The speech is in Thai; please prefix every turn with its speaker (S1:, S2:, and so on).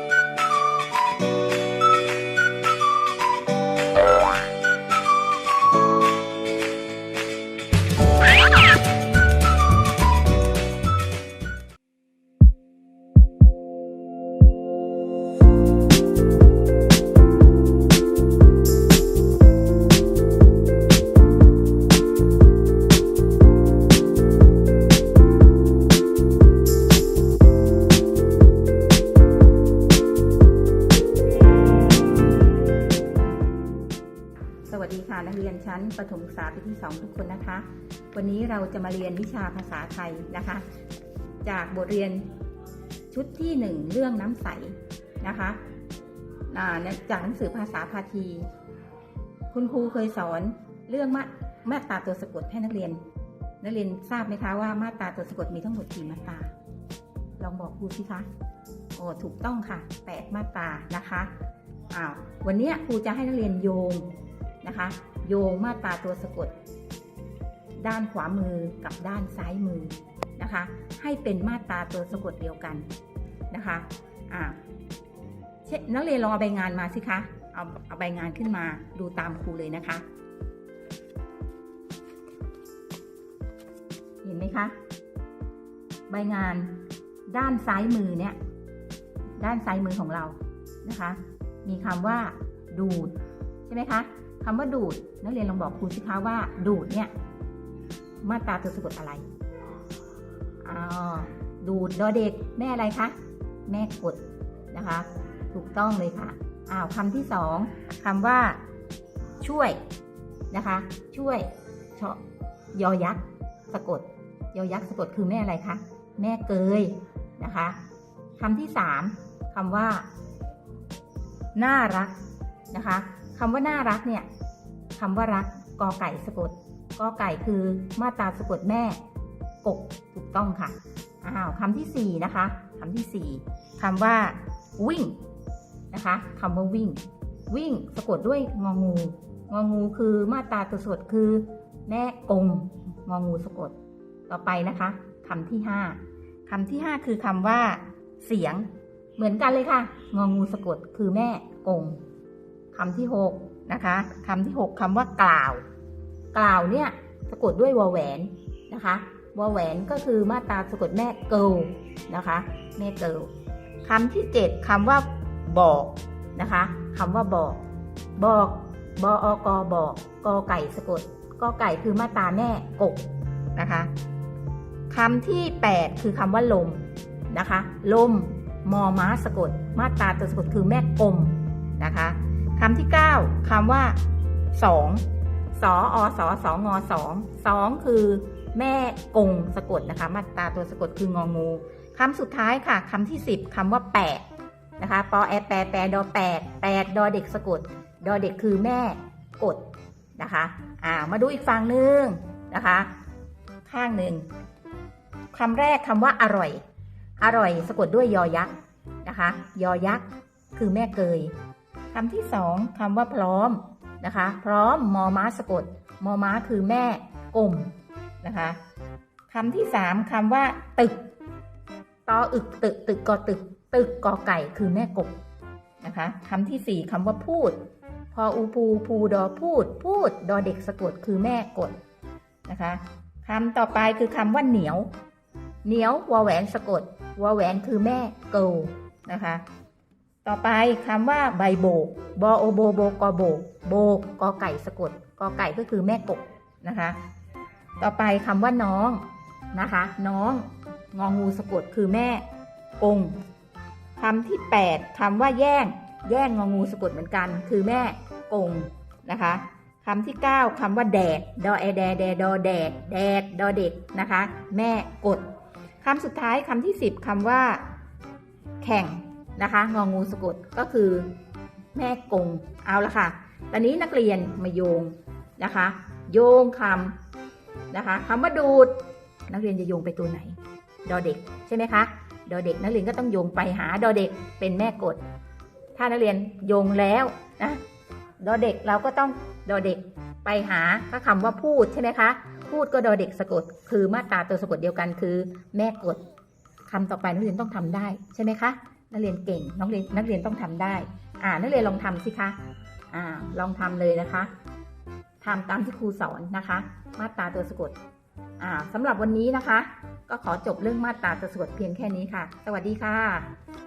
S1: ส นักเรียนชั้นประถมศึกษาปีที่ 2 ทุกคนนะคะ วันนี้เราจะมาเรียนวิชาภาษาไทยนะคะ จากบทเรียนชุดที่ 1 เรื่องน้ำใสนะคะจากหนังสือภาษาพาที คุณครูเคยสอนเรื่องมามาตราตัวสะกดให้นักเรียน นักเรียนทราบไหมคะว่ามาตราตัวสะกดมีทั้งหมดกี่มาตราลองบอกครูสิคะโอ้ถูกต้องค่ะ 8 มาตรานะคะอ้าววันนี้ครูจะให้นักเรียนโยงนะคะ โยงมาตราตัวสะกด ด้านขวามือกับด้านซ้ายมือนะคะ ให้เป็นมาตราตัวสะกดเดียวกันนะคะอ่าเช่นนักเรียนลองเอาใบงานมาสิคะเอาเอาใบงานขึ้นมาดูตามครูเลยนะคะ เห็นไหมคะ ใบงานด้านซ้ายมือเนี่ย ด้านซ้ายมือของเรานะคะ มีคำว่าดูด ใช่ไหมคะ คำว่าดูดนักเรียนลองบอกครูสิคะว่า ดูดเนี่ย มาตราตัวสะกดอะไรอ๋อดูดดอเด็กแม่อะไรคะแม่กดนะคะ ถูกต้องเลยค่ะอ้าวคำที่สองคำว่า ช่วยนะคะ ช่วยเชาะยอยักษ์สะกด ยอยักษ์สะกดคือแม่อะไรคะแม่เกยนะคะคำที่สามคำว่า น่ารักนะคะ คำว่าน่ารักเนี่ยคำว่ารักกอไก่สะกดกอไก่คือมาตราสะกดแม่ กกถูกต้องค่ะอ้าวคำที่สี่นะคะคำที่สี่คำว่าวิ่งนะคะคำว่าวิ่ง วิ่งสะกดด้วยงองูงองูคือมาตราตัวสะกดคือแม่กงงองูสะกด ต่อไปนะคะคำที่ห้าคำที่ห้าคือคำว่า เสียงเหมือนกันเลยค่ะ งองูสะกดคือแม่กง คำที่หกนะคะคำที่หกคำว่ากล่าว กล่าวเนี่ยสะกดด้วยวอแหวนนะคะวอแหวนก็คือมาตราสะกดแม่เกิลนะคะแม่เกิลคำที่เจ็ดคำว่าบอกนะคะคำว่าบอก บอกบออกบอกกอไก่สะกดกอไก่คือมาตราแม่กกนะคะคำที่แปดคือคำว่าลมนะคะ ลมมอม้าสะกด มาตราตัวสะกดคือแม่กลมนะคะ คำที่ 9คำว่า สองสออสอสองอสองสองคือแม่กงสะกดนะคะมาตราตัวสะกดคืององูคำสุดท้ายค่ะคำที่ 10คำว่าแปดนะคะปอแอแปแปดอแปดแปดดอเด็กสะกด ดอเด็กคือแม่กดนะคะอ่ามาดูอีกฝั่งหนึ่งนะคะ ข้างหนึ่งคำแรกคำว่าอร่อย อร่อยสะกดด้วยยอยักษ์นะคะ ยอยักษ์คือแม่เกย คำที่สองคำว่าพร้อมนะคะ พร้อมมอม้าสะกด มอม้าคือแม่กลมนะคะคำที่สามคำว่าตึกตออึกตึกตึกกอตึก ตึกกอไก่คือแม่กบนะคะคำที่สี่คำว่าพูด พออูปูปูดอพูด พูดดอเด็กสะกดคือแม่กดนะคะคำต่อไปคือคำว่าเหนียว เหนียววอแหวนสะกดวอแหวนคือแม่เกลนะคะ ต่อไปคำว่าใบโบก บโอโบโบกอโบก โบกกอไก่สะกด กอไก่ก็คือแม่กบนะคะ ต่อไปคำว่าน้องนะคะ น้องงองูสะกดคือแม่กงคำที่ 8คำว่าแย่ง แย่งงองูสะกดเหมือนกัน คือแม่กงนะคะคำที่ 9คำว่าแดด ดอแอแดแดดอแดดแดดดอเด็กนะคะ แม่กดคำสุดท้ายคำที่ 10คำว่า แข่ง นะคะ งองูสะกดก็คือแม่กงเอาละค่ะ ตอนนี้นักเรียนมาโยงนะคะ โยงคำนะคะคำว่าดูด นักเรียนจะโยงไปตัวไหน ดอเด็กใช่ไหมคะ ดอเด็กนักเรียนก็ต้องโยงไปหาดอเด็กเป็นแม่กด ถ้านักเรียนโยงแล้วนะ ดอเด็กเราก็ต้องดอเด็กไปหาก็คำว่าพูดใช่ไหมคะ พูดก็ดอเด็กสะกด คือมาตราตัวสะกดเดียวกันคือ แม่กดคำต่อไปนักเรียนต้องทำได้ใช่ไหมคะ นักเรียนเก่งนักเรียนนักเรียนต้องทำได้ อ่านักเรียนลองทำสิคะอ่าลองทำเลยนะคะทำตามที่ครูสอนนะคะ มาตราตัวสะกดอ่าสำหรับวันนี้นะคะ ก็ขอจบเรื่องมาตราตัวสะกดเพียงแค่นี้ค่ะ สวัสดีค่ะ